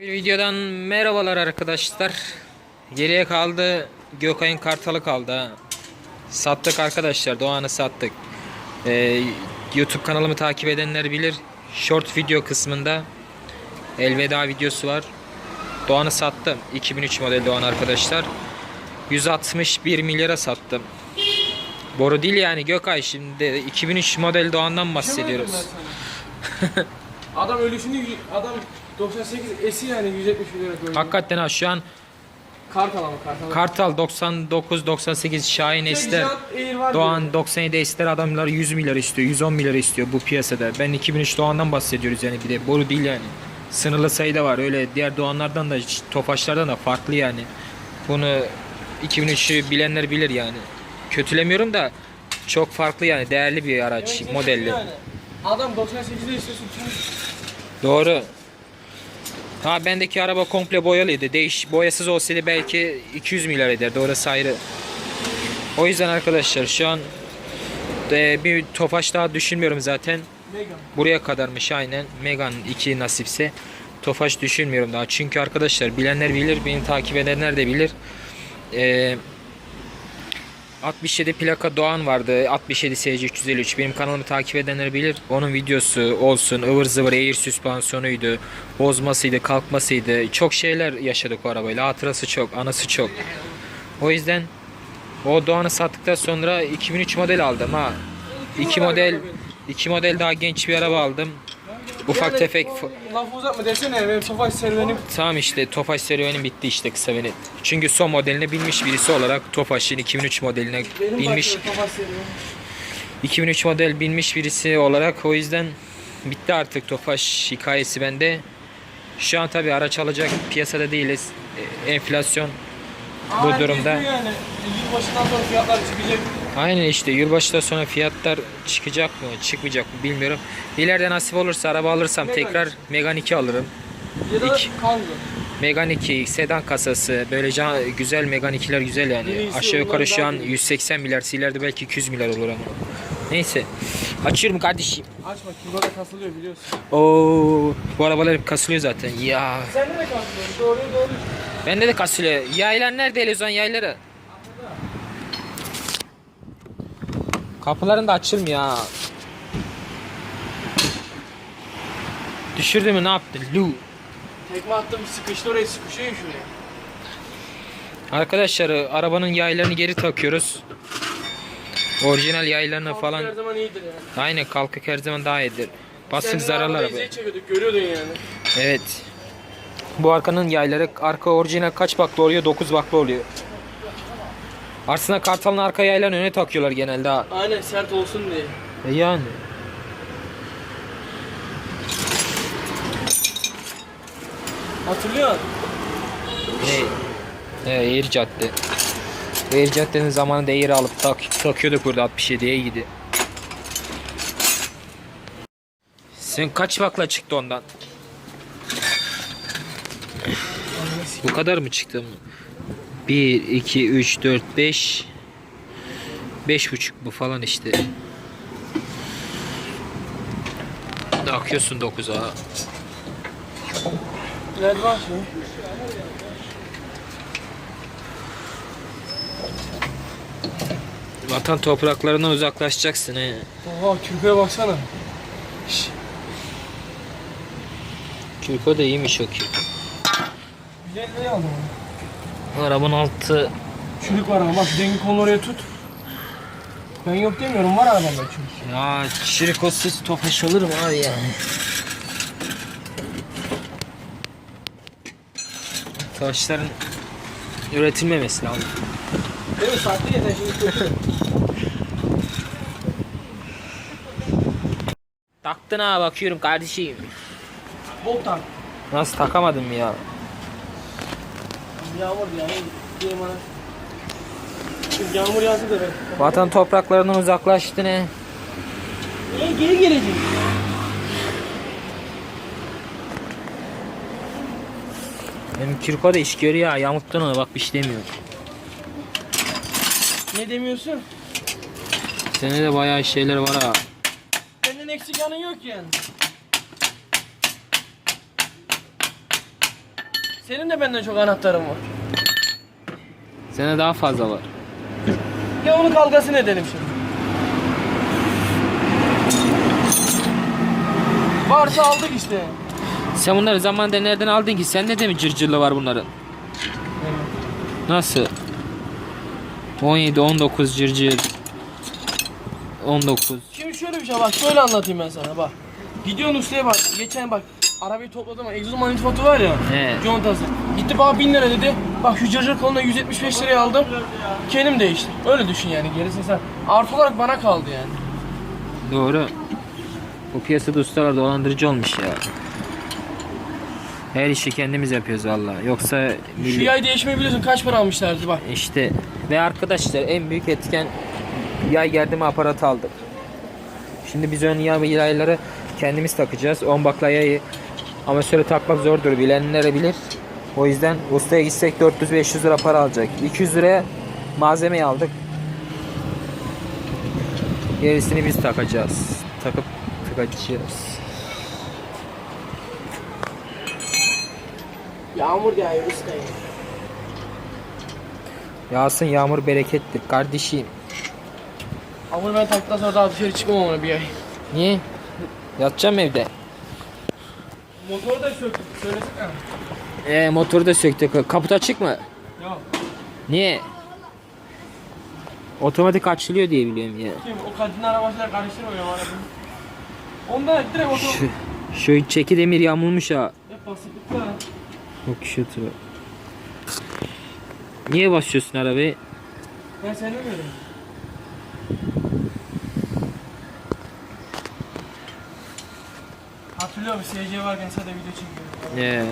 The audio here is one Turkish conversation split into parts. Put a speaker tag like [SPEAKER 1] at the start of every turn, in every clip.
[SPEAKER 1] Bir videodan merhabalar arkadaşlar. Geriye kaldı Gökay'ın kartalı kaldı. Sattık arkadaşlar. Doğan'ı sattık. Ee, YouTube kanalımı takip edenler bilir. Short video kısmında elveda videosu var. Doğan'ı sattım. 2003 model Doğan arkadaşlar. 161 milyara sattım. Boru değil yani Gökay şimdi 2003 model Doğan'dan bahsediyoruz.
[SPEAKER 2] adam ölüşünü adam 98 esi yani 170 lira koydu.
[SPEAKER 1] Hakikaten ha şu an
[SPEAKER 2] Kartal ama kartal.
[SPEAKER 1] Kartal 99 98 Şahin Ester
[SPEAKER 2] Air var
[SPEAKER 1] Doğan 97 Ester adamlar 100 milyar istiyor 110 milyar istiyor bu piyasada. Ben 2003 Doğan'dan bahsediyoruz yani bir de boru değil yani. Sınırlı sayıda var öyle diğer Doğanlardan da Tofaşlardan da farklı yani. Bunu 2003'ü bilenler bilir yani. Kötülemiyorum da çok farklı yani değerli bir araç
[SPEAKER 2] Yani
[SPEAKER 1] modelli.
[SPEAKER 2] Yani. Adam 98'de istiyorsun.
[SPEAKER 1] Doğru. Ha bendeki araba komple boyalıydı. Değiş boyasız olsaydı belki 200 milyar ederdi. Orası ayrı. O yüzden arkadaşlar şu an e, bir Tofaş daha düşünmüyorum zaten.
[SPEAKER 2] Megan.
[SPEAKER 1] Buraya kadarmış aynen. Megan 2 nasipse. Tofaş düşünmüyorum daha. Çünkü arkadaşlar bilenler bilir, beni takip edenler de bilir. Ee, 67 plaka Doğan vardı. 67 SC 353. Benim kanalımı takip edenler bilir. Onun videosu olsun. ıvır zıvır air süspansiyonuydu. Bozmasıydı, kalkmasıydı. Çok şeyler yaşadık o arabayla. Hatırası çok, anası çok. O yüzden o Doğan'ı sattıktan sonra 2003 model aldım ha. İki model iki model daha genç bir araba aldım. Ufak
[SPEAKER 2] Yani
[SPEAKER 1] tefek
[SPEAKER 2] Lafı uzatma desene benim Tofaş serüvenim.
[SPEAKER 1] Tamam işte Tofaş serüvenim bitti işte kısa net. Çünkü son modeline binmiş birisi olarak Tofaş'ın 2003 modeline
[SPEAKER 2] Benim
[SPEAKER 1] binmiş
[SPEAKER 2] Tofaş serüvenim.
[SPEAKER 1] 2003 model binmiş birisi olarak o yüzden bitti artık Tofaş hikayesi bende. Şu an tabi araç alacak piyasada değiliz. E, Enflasyon bu
[SPEAKER 2] Aa,
[SPEAKER 1] durumda.
[SPEAKER 2] herkes diyor Yani yılbaşından sonra fiyatlar çıkacak.
[SPEAKER 1] Aynen işte yılbaşından sonra fiyatlar çıkacak mı çıkmayacak mı bilmiyorum. İleride nasip olursa araba alırsam
[SPEAKER 2] Megane.
[SPEAKER 1] tekrar Megane 2 alırım.
[SPEAKER 2] Ya da
[SPEAKER 1] İki.
[SPEAKER 2] Kangoo.
[SPEAKER 1] Megane 2 sedan kasası böyle can, güzel Megane 2'ler güzel yani.
[SPEAKER 2] Birisi
[SPEAKER 1] Aşağı yukarı şu an
[SPEAKER 2] büyük.
[SPEAKER 1] 180 milyar ileride belki 200 milyar olur ama. Neyse. Açıyorum kardeşim.
[SPEAKER 2] Açma kiloda kasılıyor biliyorsun.
[SPEAKER 1] Oo, bu arabalar hep kasılıyor zaten. Ya.
[SPEAKER 2] Sende de kasılıyor. Doğruya doğru.
[SPEAKER 1] Bende de kasılıyor. Yaylar nerede Elizon yayları? Kapıların da açılmıyor ha. Düşürdü mü ne yaptı? Lu.
[SPEAKER 2] Tekme attım sıkıştı oraya sıkışıyor ya şuraya.
[SPEAKER 1] Arkadaşlar arabanın yaylarını geri takıyoruz. Orijinal yaylarını
[SPEAKER 2] Kalkık
[SPEAKER 1] falan
[SPEAKER 2] Her zaman iyidir yani.
[SPEAKER 1] Aynen kalkık her zaman daha iyidir.
[SPEAKER 2] Seninle
[SPEAKER 1] zararlı araba.
[SPEAKER 2] çekiyorduk görüyordun yani.
[SPEAKER 1] Evet. Bu arkanın yayları arka orijinal kaç baklı oluyor? 9 baklı oluyor. Aslında kartalın arka yaylarını öne takıyorlar genelde ha.
[SPEAKER 2] Aynen sert olsun diye.
[SPEAKER 1] E yani.
[SPEAKER 2] Hatırlıyor musun?
[SPEAKER 1] Ne? E, Eğir cadde. Eğir caddenin zamanında eğri alıp tak, takıyorduk burada 67'ye gidi. Sen kaç bakla çıktı ondan? Bu kadar mı çıktı mı? 1, 2, 3, 4, 5 Beş buçuk bu falan işte. Akıyorsun 9'a.
[SPEAKER 2] Red var şimdi.
[SPEAKER 1] Vatan topraklarından uzaklaşacaksın he.
[SPEAKER 2] Oha kürküye baksana. Şşş.
[SPEAKER 1] Kürko da iyiymiş o.
[SPEAKER 2] Güzel ne aldım onu?
[SPEAKER 1] Arabanın altı
[SPEAKER 2] Çürük var ama bak dengi kolunu oraya tut. Ben yok demiyorum var arabamda çürük.
[SPEAKER 1] Ya çirikosuz tofaş olur mu abi yani? Taşların üretilmemesi lazım.
[SPEAKER 2] Değil mi? Saklı yeter şimdi.
[SPEAKER 1] Taktın ha bakıyorum kardeşim.
[SPEAKER 2] Bol tak.
[SPEAKER 1] Nasıl takamadım ya?
[SPEAKER 2] Yağmur yani. Diyeyim. Şimdi yağmur yağsa da ben.
[SPEAKER 1] Vatan topraklarından uzaklaştı ne?
[SPEAKER 2] E geri gelecek.
[SPEAKER 1] Benim Kirko da iş görüyor ya yamuktan ona bak bir şey demiyor.
[SPEAKER 2] Ne demiyorsun?
[SPEAKER 1] Sende de bayağı şeyler var ha.
[SPEAKER 2] Senden eksik yanın yok yani. Senin de benden çok anahtarın var.
[SPEAKER 1] Sende daha fazla var.
[SPEAKER 2] Ya onun kavgasını edelim şimdi. Varsa aldık işte.
[SPEAKER 1] Sen bunları zamanında nereden aldın ki? Sende de mi cırcırlı var bunların? Nasıl? 17, 19 cırcır. 19.
[SPEAKER 2] Şimdi şöyle bir şey bak şöyle anlatayım ben sana bak. Gidiyorsun ustaya bak. Geçen bak arabayı topladım egzoz manifotu var ya.
[SPEAKER 1] He.
[SPEAKER 2] Contası. Gitti bana 1000 lira dedi. Bak şu cırcır koluna 175 liraya aldım. Kendim değiştim. Öyle düşün yani gerisini sen. Artı olarak bana kaldı yani.
[SPEAKER 1] Doğru. Bu piyasada ustalar dolandırıcı olmuş ya. Her işi kendimiz yapıyoruz valla. Yoksa
[SPEAKER 2] Şu
[SPEAKER 1] milli...
[SPEAKER 2] yay değişmeyi biliyorsun kaç para almışlardı bak.
[SPEAKER 1] işte ve arkadaşlar en büyük etken yay gerdime aparatı aldık. Şimdi biz ön yay yayları kendimiz takacağız. 10 bakla yayı amatörü takmak zordur. Bilenlere bilir. O yüzden ustaya gitsek 400-500 lira para alacak. 200 liraya malzemeyi aldık. Gerisini biz takacağız. Takıp takacağız.
[SPEAKER 2] Yağmur yağıyor ustaya.
[SPEAKER 1] Yağsın yağmur berekettir kardeşim.
[SPEAKER 2] Ama ben taktıktan sonra daha dışarı çıkmam ona bir ay.
[SPEAKER 1] Niye? Yatacağım evde.
[SPEAKER 2] Motoru da söktük söylesene.
[SPEAKER 1] Ee, motoru da söktük. Kaput açık mı?
[SPEAKER 2] Ya
[SPEAKER 1] Niye? Otomatik açılıyor diye biliyorum ya.
[SPEAKER 2] kim o kadın arabasıyla karıştırmıyor arabayı. Onda direkt oto...
[SPEAKER 1] Şu, şu çeki demir yamulmuş ha.
[SPEAKER 2] Hep basitlik var.
[SPEAKER 1] Yok şu tıra. Niye basıyorsun arabayı?
[SPEAKER 2] Ben seni görüyorum? Hatırlıyorum SC varken sana video çekiyorum.
[SPEAKER 1] Ee,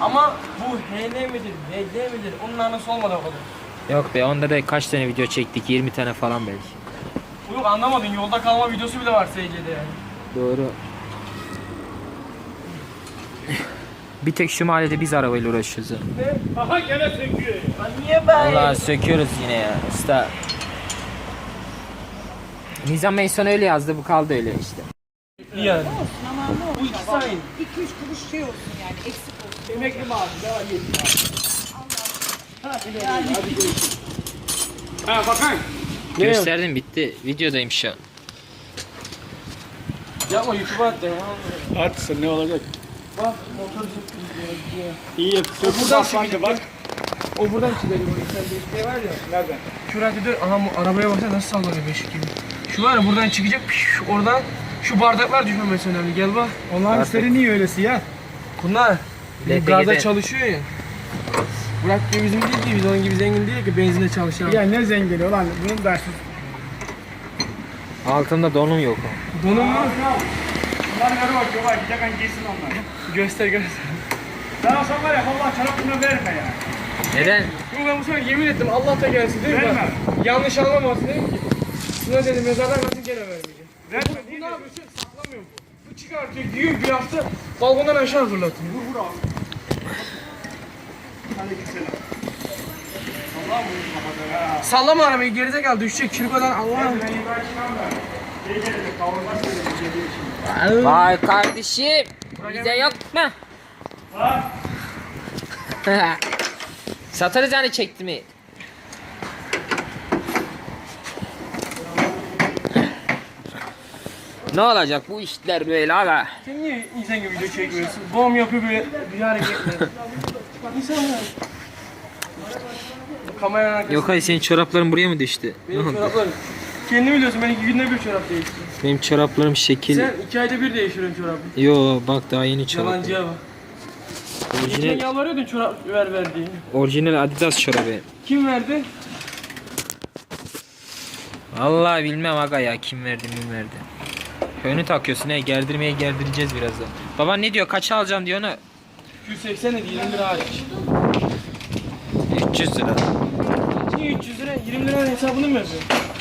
[SPEAKER 2] Ama bu HL midir, VD midir onun anası olmadı o kadar.
[SPEAKER 1] yok be onda da kaç tane video çektik? 20 tane falan belki.
[SPEAKER 2] Bu Yok anlamadın yolda kalma videosu bile var SC'de yani.
[SPEAKER 1] Doğru. Bir tek şu mahallede biz arabayla uğraşıyoruz. ha.
[SPEAKER 2] Aha gene söküyor. Lan niye ben?
[SPEAKER 1] Vallahi söküyoruz yine ya usta. Nizam Meyson öyle yazdı bu kaldı öyle işte.
[SPEAKER 2] Yani.
[SPEAKER 3] Ama ne olsun?
[SPEAKER 2] Bu iki.
[SPEAKER 3] 2-3 kuruş şey olsun yani eksik olsun.
[SPEAKER 2] Emekli maaşı daha iyi.
[SPEAKER 4] Ha bakayım.
[SPEAKER 1] Gösterdim bitti. Videodayım şu an.
[SPEAKER 2] Yapma YouTube'a at de.
[SPEAKER 4] Artısın ne olacak?
[SPEAKER 2] Bak motor söktüm.
[SPEAKER 4] İyi
[SPEAKER 2] buradan
[SPEAKER 4] Sökü baslandı
[SPEAKER 2] çıkacak.
[SPEAKER 4] bak.
[SPEAKER 2] O buradan çıkıyor. Sen bir şey var ya.
[SPEAKER 4] Nereden?
[SPEAKER 2] Şu radyoda aha bu arabaya baksana nasıl sallanıyor beşik gibi. Şu var ya buradan çıkacak oradan şu bardaklar düşmemesi önemli. Gel bak.
[SPEAKER 4] Onların
[SPEAKER 1] Artık.
[SPEAKER 4] isteri niye öylesi ya?
[SPEAKER 2] Bunlar
[SPEAKER 1] LPG'de.
[SPEAKER 2] gazda çalışıyor ya. Burak gibi bizim değil ki biz onun gibi zengin değil ki benzinde çalışan.
[SPEAKER 4] Ya ne zengini ulan bunun dersi.
[SPEAKER 1] Altında donum yok.
[SPEAKER 2] Donum mu?
[SPEAKER 4] Bunlar nereye bakıyor bak gidecek giysin onlar.
[SPEAKER 2] Göster göster.
[SPEAKER 4] Sana sen var ya vallahi çarap bunu verme ya.
[SPEAKER 1] Neden?
[SPEAKER 2] Yok ben bu sefer yemin ettim Allah da gelsin değil mi?
[SPEAKER 4] Verme.
[SPEAKER 2] Yanlış anlamasın değil mi ki? Şuna dedim mezardan nasıl gene vermeyeceğim.
[SPEAKER 4] Verme
[SPEAKER 2] Bu
[SPEAKER 4] değil
[SPEAKER 2] ne yapıyor? Saklamıyor. Bu çıkartıyor giyiyor bir hafta balkondan aşağı fırlatıyor.
[SPEAKER 4] Vur vur abi. Aleykümselam.
[SPEAKER 2] Sallama arabayı gerizekalı düşecek çırpadan Allah.
[SPEAKER 4] Ben İbrahim Çıkan da. Şey gelecek kavurma gelecek geliyor şimdi.
[SPEAKER 1] Vay kardeşim. Bize yok mu?
[SPEAKER 4] Ha?
[SPEAKER 1] Satarız yani çekti mi? Ne olacak bu işler böyle aga?
[SPEAKER 2] Sen niye insan gibi video çekmiyorsun? Bom yapıyor böyle bir hareketler. İnsan ya. Kameranın arkasında
[SPEAKER 1] Yok hayır senin çorapların buraya mı düştü? Ne
[SPEAKER 2] benim
[SPEAKER 1] oldu?
[SPEAKER 2] çoraplarım. Kendin biliyorsun ben iki günde bir çorap değiştiriyorum.
[SPEAKER 1] Benim çoraplarım şekil.
[SPEAKER 2] Sen iki ayda bir değiştiriyorsun çorabı.
[SPEAKER 1] Yo bak daha yeni çorap.
[SPEAKER 2] Yalancıya bak. Geçen
[SPEAKER 1] Orijinal,
[SPEAKER 2] yalvarıyordun çorap ver ver diye.
[SPEAKER 1] orijinal Adidas çorabı.
[SPEAKER 2] Kim verdi?
[SPEAKER 1] Vallahi bilmem aga ya kim verdi kim verdi. Önü takıyorsun he gerdirmeye gerdireceğiz birazdan. Baban ne diyor kaça alacağım diyor onu.
[SPEAKER 2] 280 dedi 20 lira hariç.
[SPEAKER 1] 300 lira.
[SPEAKER 2] Niye 300 lira? 20 liranın hesabını mı yapıyorsun?